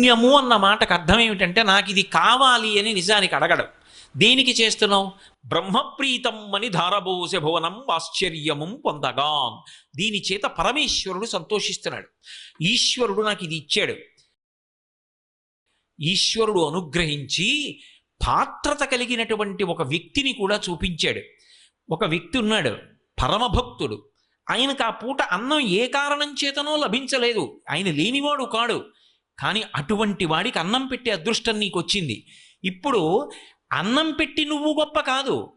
పుణ్యము అన్న మాటకు అర్థం ఏమిటంటే నాకు ఇది కావాలి అని నిజానికి అడగడం. దేనికి చేస్తున్నావు? బ్రహ్మప్రీతం అని ధారబోసే భువనం ఆశ్చర్యము పొందగాం. దీని చేత పరమేశ్వరుడు సంతోషిస్తున్నాడు. ఈశ్వరుడు నాకు ఇది ఇచ్చాడు. ఈశ్వరుడు అనుగ్రహించి పాత్రత కలిగినటువంటి ఒక వ్యక్తిని కూడా చూపించాడు. ఒక వ్యక్తి ఉన్నాడు పరమభక్తుడు. ఆయనకు ఆ పూట అన్నం ఏ కారణం చేతనో లభించలేదు. ఆయన లేనివాడు కాడు. కానీ అటువంటి వాడికి అన్నం పెట్టే అదృష్టం నీకు వచ్చింది ఇప్పుడు అన్నం పెట్టి నువ్వు గొప్ప కాదు.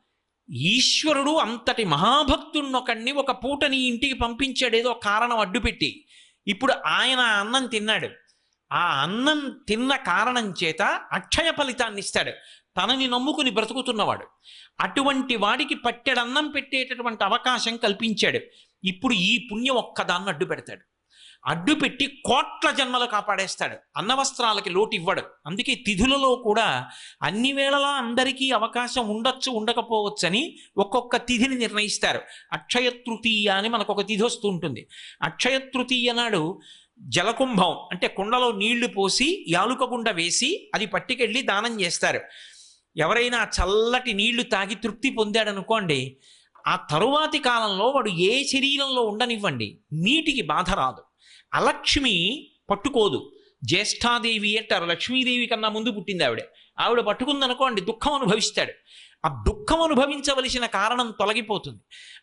ఈశ్వరుడు అంతటి మహాభక్తున్నొకడిని ఒక పూట నీ ఇంటికి పంపించాడు ఏదో కారణం అడ్డుపెట్టి. ఇప్పుడు ఆయన అన్నం తిన్నాడు. ఆ అన్నం తిన్న కారణం చేత అక్షయ ఫలితాన్ని ఇస్తాడు. తనని నమ్ముకుని బ్రతుకుతున్నవాడు. అటువంటి వాడికి పట్టెడన్నం పెట్టేటటువంటి అవకాశం కల్పించాడు. ఇప్పుడు ఈ పుణ్యం ఒక్కదాన్ని అడ్డు పెడతాడు అడ్డు పెట్టి కోట్ల జన్మలు కాపాడేస్తాడు. అన్నవస్త్రాలకి లోటు ఇవ్వడు అందుకే తిథులలో కూడా అన్ని వేళలా అందరికీ అవకాశం ఉండొచ్చు ఉండకపోవచ్చని ఒక్కొక్క తిథిని నిర్ణయిస్తారు. అక్షయ తృతీయ అని మనకు ఒక తిథి వస్తూ ఉంటుంది. అక్షయ తృతీయ నాడు జలకుంభం అంటే కుండలో నీళ్ళు పోసి యాలుక గుండ వేసి అది పట్టుకెళ్ళి దానం చేస్తారు. ఎవరైనా చల్లటి నీళ్ళు తాగి తృప్తి పొందాడనుకోండి ఆ తరువాతి కాలంలో వాడు ఏ శరీరంలో ఉండనివ్వండి నీటికి బాధ రాదు. అలక్ష్మి పట్టుకోదు. జ్యేష్ఠాదేవి అంటారు లక్ష్మీదేవి కన్నా ముందు పుట్టింది ఆవిడ. ఆవిడ పట్టుకుందనుకోండి దుఃఖం అనుభవిస్తాడు. ఆ దుఃఖం అనుభవించవలసిన కారణం తొలగిపోతుంది.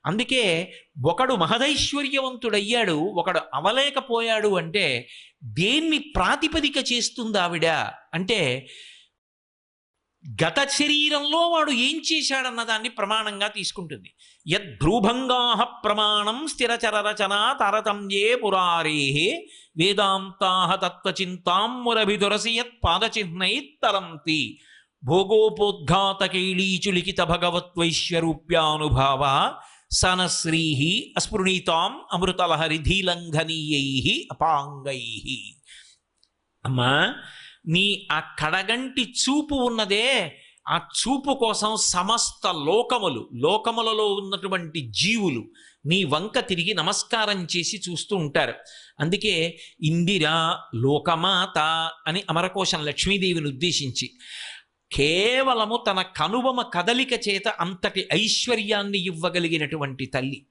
అందుకే ఒకడు మహదైశ్వర్యవంతుడయ్యాడు ఒకడు అవలేకపోయాడు అంటే దేన్ని ప్రాతిపదిక చేస్తుంది ఆవిడ? అంటే గత శరీరంలో వాడు ఏం చేశాడన్న దాన్ని ప్రమాణంగా తీసుకుంటుంది. యద్భ్రూభంగా ప్రమాణం స్థిరచర రచన తారతమ్యే పురారే వేదాంతా తత్వచింతాం మురభిదురసి యత్ పాదచిహ్నై తరంతి. భోగోపోద్ఘాతకైళీచులిఖిత భగవత్వైశ్వరూప్యానుభావ సనశ్రీహి అస్పృణీతాం అమృతలహరి ధీలంఘనీయై అపాంగై. అమ్మా నీ ఆ కడగంటి చూపు ఉన్నదే ఆ చూపు కోసం సమస్త లోకములు లోకములలో ఉన్నటువంటి జీవులు నీ వంక తిరిగి నమస్కారం చేసి చూస్తూ ఉంటారు. అందుకే ఇందిరా లోకమాత అని అమరకోశం లక్ష్మీదేవిని ఉద్దేశించి కేవలము తన కనుబొమ కదలిక చేత అంతటి ఐశ్వర్యాన్ని ఇవ్వగలిగినటువంటి తల్లి.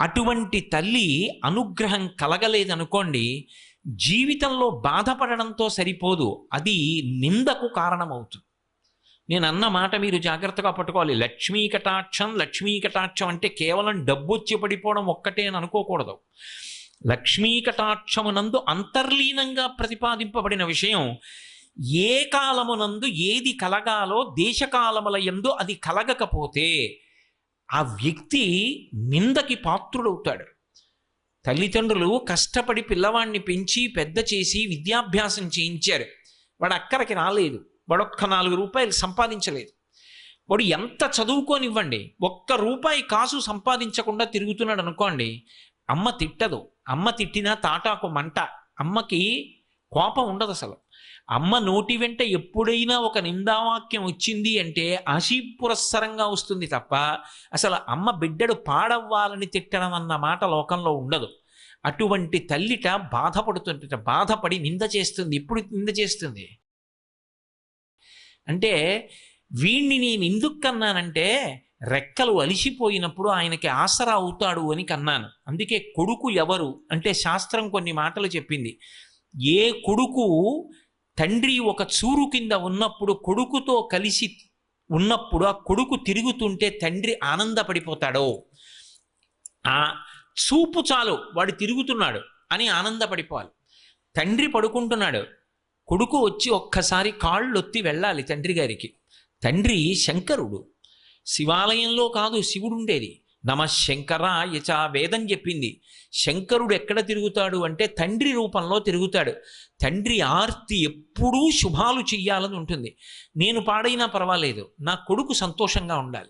అటువంటి తల్లి అనుగ్రహం కలగలేదనుకోండి జీవితంలో బాధపడడంతో సరిపోదు. అది నిందకు కారణమవుతుంది. నేను అన్న మాట మీరు జాగ్రత్తగా పట్టుకోవాలి. లక్ష్మీ కటాక్షం లక్ష్మీ కటాక్షం అంటే కేవలం డబ్బు వచ్చి పడిపోవడం ఒక్కటే అని అనుకోకూడదు. లక్ష్మీ కటాక్షమునందు అంతర్లీనంగా ప్రతిపాదింపబడిన విషయం ఏ కాలమునందు ఏది కలగాలో దేశకాలముల యందు అది కలగకపోతే ఆ వ్యక్తి నిందకి పాత్రుడవుతాడు. తల్లిదండ్రులు కష్టపడి పిల్లవాడిని పెంచి పెద్ద చేసి విద్యాభ్యాసం చేయించారు. వాడు అక్కడికి రాలేదు. వాడొక్క నాలుగు రూపాయలు సంపాదించలేదు. వాడు ఎంత చదువుకోనివ్వండి ఒక్క రూపాయి కాసు సంపాదించకుండా తిరుగుతున్నాడు అనుకోండి అమ్మ తిట్టదు. అమ్మ తిట్టినా తాటాకు మంట. అమ్మకి కోపం ఉండదు అసలు. అమ్మ నోటి వెంట ఎప్పుడైనా ఒక నిందావాక్యం వచ్చింది అంటే ఆశీపురస్సరంగా వస్తుంది తప్ప అసలు అమ్మ బిడ్డడు పాడవ్వాలని తిట్టడం అన్న మాట లోకంలో ఉండదు. అటువంటి తల్లిట బాధపడుతుంట బాధపడి నింద చేస్తుంది. ఇప్పుడు నింద చేస్తుంది? అంటే వీణ్ణి నేను ఎందుకు కన్నానంటే రెక్కలు అలిసిపోయినప్పుడు ఆయనకి ఆసరా అవుతాడు అని కన్నాను. అందుకే కొడుకు ఎవరు? అంటే శాస్త్రం కొన్ని మాటలు చెప్పింది. ఏ కొడుకు తండ్రి ఒక చూరు కింద ఉన్నప్పుడు కొడుకుతో కలిసి ఉన్నప్పుడు ఆ కొడుకు తిరుగుతుంటే తండ్రి ఆనందపడిపోతాడో ఆ చూపు చాలు వాడు తిరుగుతున్నాడు అని ఆనందపడిపోవాలి. తండ్రి పడుకుంటున్నాడు. కొడుకు వచ్చి ఒక్కసారి కాళ్ళొత్తి వెళ్ళాలి తండ్రి గారికి. తండ్రి శంకరుడు. శివాలయంలో కాదు శివుడు ఉండేది నమ శంకర యచ వేదం చెప్పింది. శంకరుడు ఎక్కడ తిరుగుతాడు అంటే తండ్రి రూపంలో తిరుగుతాడు. తండ్రి ఆర్తి ఎప్పుడూ శుభాలు చెయ్యాలని ఉంటుంది. నేను పాడైనా పర్వాలేదు నా కొడుకు సంతోషంగా ఉండాలి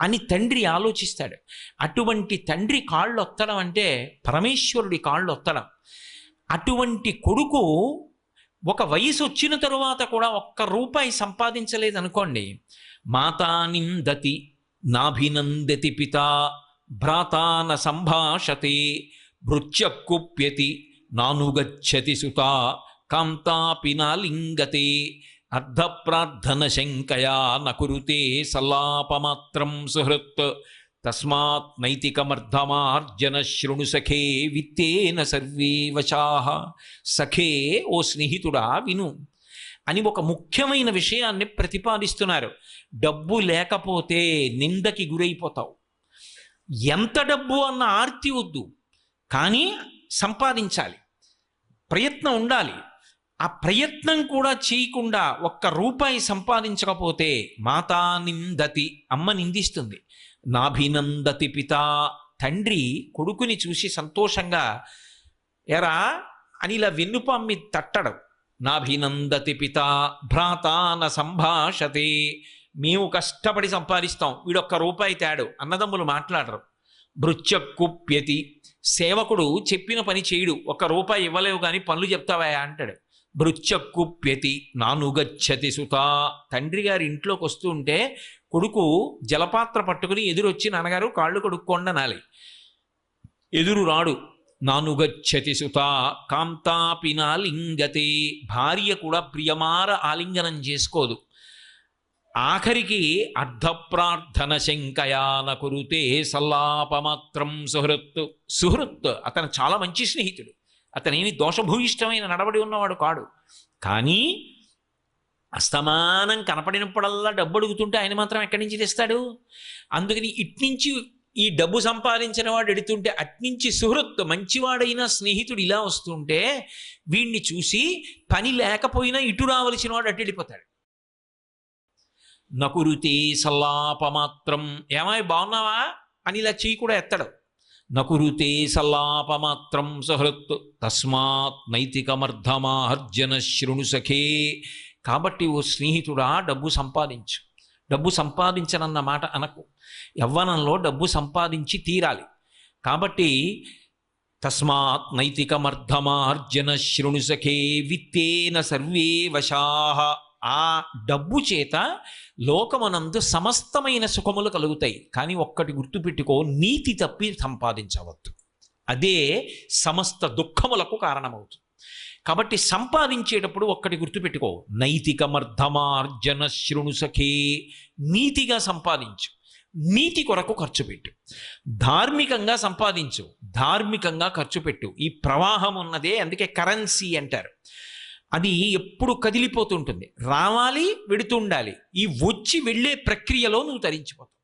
అని తండ్రి ఆలోచిస్తాడు. అటువంటి తండ్రి కాళ్ళు ఒత్తడం అంటే పరమేశ్వరుడి కాళ్ళు ఒత్తడం అటువంటి కొడుకు ఒక వయసు వచ్చిన తరువాత కూడా ఒక్క రూపాయి సంపాదించలేదనుకోండి. మాతా నిందతి నాభినందతి పిత భ్రాతాన సంభాషతే భృత్యక్కుప్యతి నానుగచ్చతి సుత కాంతాపి నాలింగతే అర్ధప్రార్థన శంకయా నకురుతే సల్లాపమాత్రం సుహృత్ తస్మాత్ నైతికమర్ధమార్జన శృణు సఖే విత్తేన సర్వే వశాహ సఖే ఓ స్నేహితుడా విను. అని ఒక ముఖ్యమైన విషయాన్ని ప్రతిపాదిస్తున్నారు. డబ్బు లేకపోతే నిందకి గురైపోతావు. ఎంత డబ్బు అన్న ఆర్తి వద్దు. కానీ సంపాదించాలి. ప్రయత్నం ఉండాలి. ఆ ప్రయత్నం కూడా చేయకుండా ఒక్క రూపాయి సంపాదించకపోతే మాతా నిందతి అమ్మ నిందిస్తుంది. నాభినందతి పిత తండ్రి కొడుకుని చూసి సంతోషంగా ఎరా అని ఇలా వెన్నుపామ్మి తట్టడం. నాభినందతి పిత న సంభాషతే మేము కష్టపడి సంపాదిస్తాం. వీడొక్క రూపాయి తేడు. అన్నదమ్ములు మాట్లాడరు. భృత్యక్కుప్యతి. సేవకుడు చెప్పిన పని చేయడు. ఒక్క రూపాయి ఇవ్వలేవు కానీ పనులు చెప్తావా అంటాడు. భృత్యక్కుప్యతి నానుగచ్చతి సుత. తండ్రి గారి ఇంట్లోకి వస్తూ ఉంటే కొడుకు జలపాత్ర పట్టుకుని ఎదురొచ్చి నాన్నగారు కాళ్ళు కొడుక్కోండి అనాలి ఎదురు రాడు. నానుగచ్చతి సుత కాంతాపినాలింగతే భార్య కూడా ప్రియమార ఆలింగనం చేసుకోదు. ఆఖరికి అర్ధప్రార్థన శంకయాన కురుతే సల్లాపమాత్రం సుహృత్ సుహృత్ అతను చాలా మంచి స్నేహితుడు. అతనేమి దోషభూయిష్టమైన నడబడి ఉన్నవాడు కాడు. కానీ అస్తమానం కనపడినప్పుడల్లా డబ్బు అడుగుతుంటే ఆయన మాత్రం ఎక్కడి నుంచి తెస్తాడు? అందుకని ఇట్నుంచి ఈ డబ్బు సంపాదించిన వాడు ఎడుతుంటే అట్నుంచి సుహృత్ మంచివాడైన స్నేహితుడు ఇలా వస్తుంటే వీణ్ణి చూసి పని లేకపోయినా ఇటు రావలసిన వాడు అటు వెళ్ళిపోతాడు. నకురుతే సల్లాపమాత్రం. ఏమాయి బాగున్నావా? అని ఇలా చెయ్యి కూడా ఎత్తడు. నకురుతే సల్లాపమాత్రం సహృత్ తస్మాత్ నైతికమర్ధమాహర్జన శృణు సఖే. కాబట్టి ఓ స్నేహితుడా డబ్బు సంపాదించు. డబ్బు సంపాదించనన్న మాట అనకు. యవ్వనంలో డబ్బు సంపాదించి తీరాలి. కాబట్టి తస్మాత్ నైతికమర్ధమార్జన శృణుసఖే విత్తేన సర్వే వశాహ ఆ డబ్బు చేత లోకమనందు సమస్తమైన సుఖములు కలుగుతాయి. కానీ ఒక్కటి గుర్తుపెట్టుకో నీతి తప్పి సంపాదించవద్దు. అదే సమస్త దుఃఖములకు కారణమవుతుంది. కాబట్టి సంపాదించేటప్పుడు ఒక్కటి గుర్తుపెట్టుకో. నైతికమర్ధమార్జన శృణు సఖే. నీతిగా సంపాదించు. నీతి కొరకు ఖర్చు పెట్టు. ధార్మికంగా సంపాదించు. ధార్మికంగా ఖర్చు పెట్టు. ఈ ప్రవాహం ఉన్నదే అందుకే కరెన్సీ అంటారు. అది ఎప్పుడు కదిలిపోతుంటుంది. రావాలి వెడుతుండాలి. ఈ వచ్చి వెళ్ళే ప్రక్రియలో నువ్వు తరించిపోతావు.